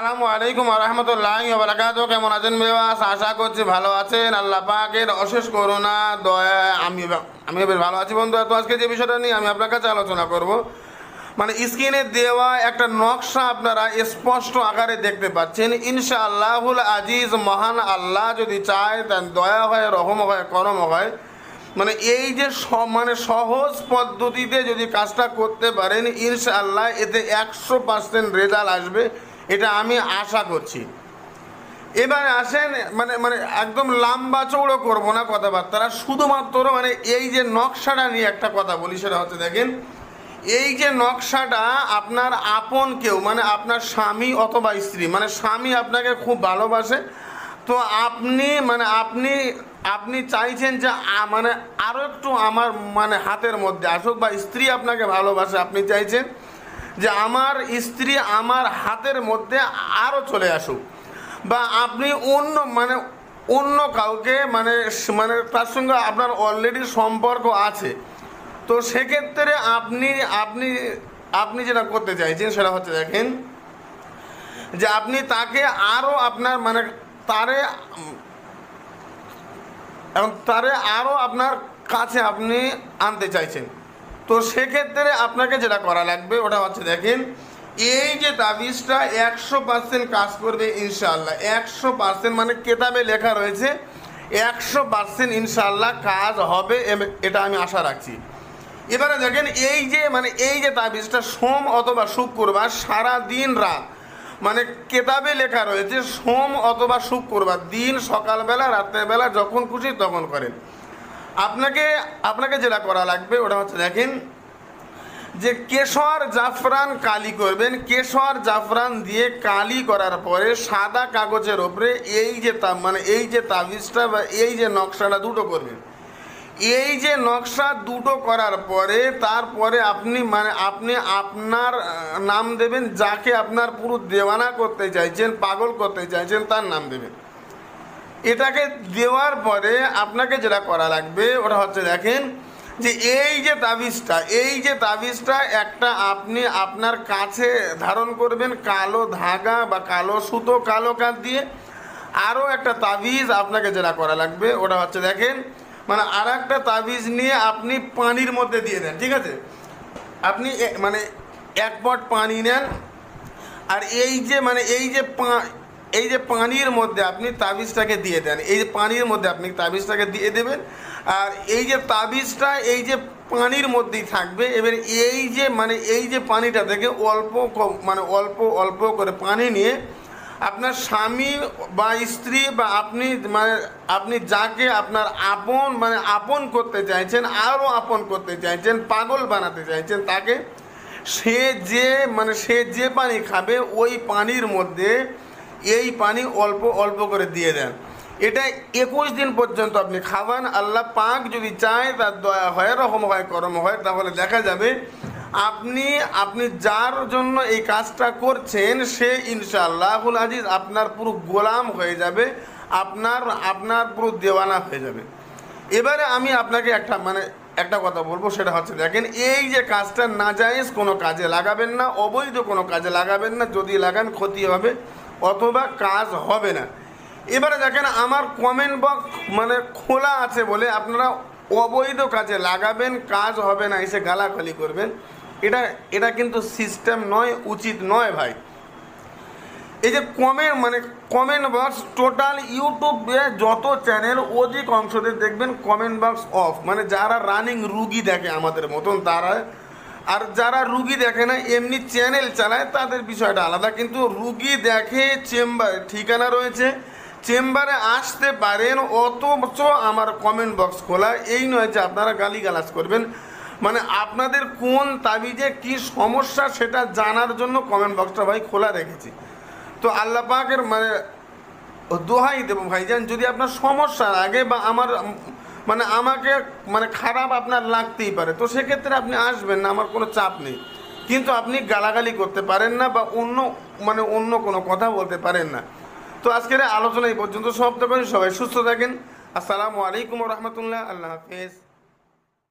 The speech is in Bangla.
আসসালামু আলাইকুম রহমতুল্লাহ বারাকাত কেমন আছেন মেবাস আশা করছি ভালো আছেন। আল্লাহ পাকের অশেষ করুণা, দয়া, আমি আমি বেশ ভালো আছি বন্ধু তো আজকে যে বিষয়টা নিয়ে আমি আপনার কাছে আলোচনা করব মানে স্ক্রিনে দেওয়া একটা নকশা আপনারা স্পষ্ট আকারে দেখতে পাচ্ছেন। ইনশা আল্লাহুল আজিজ, মহান আল্লাহ যদি চায়, তার দয়া হয়, রহম হয়, করম হয়। মানে এই যে মানে সহজ পদ্ধতিতে যদি কাজটা করতে পারেন, ইনশাআল্লাহ এতে একশো পার্সেন্ট রেজাল্ট আসবে। এটা আমি আশা করছি। এবারে আসেন মানে মানে একদম লম্বা চৌড়ো করব না কথাবার্তা শুধুমাত্র মানে এই যে নকশাটা নিয়ে একটা কথা বলি, সেটা হচ্ছে দেখেন, এই যে নকশাটা আপনার আপন কেউ মানে আপনার স্বামী অথবা স্ত্রী মানে স্বামী আপনাকে খুব ভালোবাসে, তো আপনি মানে আপনি আপনি চাইছেন যে মানে আরও একটু আমার মানে হাতের মধ্যে আসুক বা স্ত্রী আপনাকে ভালোবাসে, আপনি চাইছেন যে আমার স্ত্রী আমার হাতের মধ্যে আরও চলে আসুক। বা আপনি অন্য মানে অন্য কাউকে মানে মানে তার সঙ্গে আপনার অলরেডি সম্পর্ক আছে। তো সেক্ষেত্রে আপনি আপনি আপনি যেটা করতে চাইছেন সেটা হচ্ছে দেখেন যে আপনি তাকে আরও আপনার মানে তারে এবং তারে আরও আপনার কাছে আপনি আনতে চাইছেন। তো সেক্ষেত্রে আপনাকে যেটা করা লাগবে, ওটা হচ্ছে দেখেন, এই যে তাবিজটা একশো পার্সেন্ট কাজ করবে ইনশাআল্লাহ। একশো পার্সেন্ট মানে কেতাবে লেখা রয়েছে, একশো পার্সেন্ট ইনশাআল্লাহ কাজ হবে এটা আমি আশা রাখছি। এবারে দেখেন, এই যে মানে এই যে তাবিজটা সোম অথবা শুক্রবার সারা দিন রাত মানে কেতাবে লেখা রয়েছে, সোম অথবা শুক্রবার, দিন সকালবেলা, রাত্রেবেলা যখন খুশি তখন করেন। আপনাকে আপনাকে যেটা করা লাগবে, ওটা হচ্ছে দেখেন যে কেশর জাফরান কালি করবেন। কেশর জাফরান দিয়ে কালি করার পরে সাদা কাগজের ওপরে এই যে তা মানে এই যে তাবিজটা বা এই যে নকশাটা দুটো করবেন। এই যে নকশা দুটো করার পরে তারপরে আপনি মানে আপনি আপনার নাম দেবেন, যাকে আপনার পুরো দেওয়ানা করতে চাইছেন, পাগল করতে চাইছেন, তার নাম দেবেন। এটাকে দেওয়ার পরে আপনাকে যেটা করা লাগবে, ওটা হচ্ছে দেখেন যে এই যে তাবিজটা, এই যে তাবিজটা একটা আপনি আপনার কাছে ধারণ করবেন কালো ধাগা বা কালো সুতো, কালো কাঠ দিয়ে। আরও একটা তাবিজ আপনাকে যেটা করা লাগবে, ওটা হচ্ছে দেখেন মানে আর একটা তাবিজ নিয়ে আপনি পানির মধ্যে দিয়ে দেন, ঠিক আছে? আপনি মানে এক পট পানি নেন, আর এই যে মানে এই যে এই যে পানির মধ্যে আপনি তাবিজটাকে দিয়ে দেন, এই যে পানির মধ্যে আপনি তাবিজটাকে দিয়ে দেবেন, আর এই যে তাবিজটা এই যে পানির মধ্যেই থাকবে, এবার এই যে মানে এই যে পানিটা থেকে অল্প মানে অল্প অল্প করে পানি নিয়ে আপনার স্বামী বা স্ত্রী বা আপনি মানে আপনি যাকে আপনার আপন মানে আপন করতে চাইছেন, আরও আপন করতে চাইছেন, পাগল বানাতে চাইছেন, তাকে সে যে মানে সে যে পানি খাবে, ওই পানির মধ্যে এই পানি অল্প অল্প করে দিয়ে দেন। এটা একুশ দিন পর্যন্ত আপনি খাবেন। আল্লাহ পাক যদি চায়, তার দয়া হয় রকম হয়, করম হয়, তাহলে দেখা যাবে আপনি আপনি যার জন্য এই কাজটা করছেন, সে ইনশাআল্লাহুল আজিজ আপনার পুরো গোলাম হয়ে যাবে, আপনার আপনার পুরো দেওয়ানা হয়ে যাবে। এবারে আমি আপনাকে একটা মানে একটা কথা বলব, সেটা হচ্ছে দেখেন, এই যে কাজটা না নাজায়েজ কোনো কাজে লাগাবেন না, অবৈধ কোনো কাজে লাগাবেন না, যদি লাগান ক্ষতি হবে অথবা কাজ হবে না। এবারে দেখেন, আমার কমেন্ট বক্স মানে খোলা আছে বলে আপনারা অবৈধ কাজে লাগাবেন, কাজ হবে না, এসে গালাগালি করবেন। এটা এটা কিন্তু সিস্টেম নয়, উচিত নয় ভাই। এই যে কমেন্ট মানে কমেন্ট বক্স টোটাল ইউটিউবে যত চ্যানেল অধিক অংশতে দেখবেন কমেন্ট বক্স অফ মানে যারা রানিং রুগী দেখে আমাদের মতন, তারা আর যারা রুগী দেখে না, এমনি চ্যানেল চালায়, তাদের বিষয়টা আলাদা। কিন্তু রুগী দেখে চেম্বার ঠিকানা রয়েছে। চেম্বারে আসতে পারেন, অথচ আমার কমেন্ট বক্স খোলা। এই নয় যে আপনারা গালিগালাজ করবেন। মানে আপনাদের কোন তাবিজে কি সমস্যা সেটা জানার জন্য কমেন্ট বক্সটা ভাই খোলা রেখেছি। তো আল্লাহ পাকের মানে দোহাই দেবো ভাইজান, যদি আপনার সমস্যা আগে বা আমার মানে আমাকে মানে খারাপ আপনার লাগতেই পারে। তো সেক্ষেত্রে আপনি আসবেন না, আমার কোনো চাপ নেই। কিন্তু আপনি গালাগালি করতে পারেন না বা অন্য মানে অন্য কোনো কথা বলতে পারেন না। তো আজকের আলোচনা এই পর্যন্ত সব করি। সবাই সুস্থ থাকেন। আসসালামু আলাইকুম রহমতুল্লাহ। আল্লাহ হাফেজ।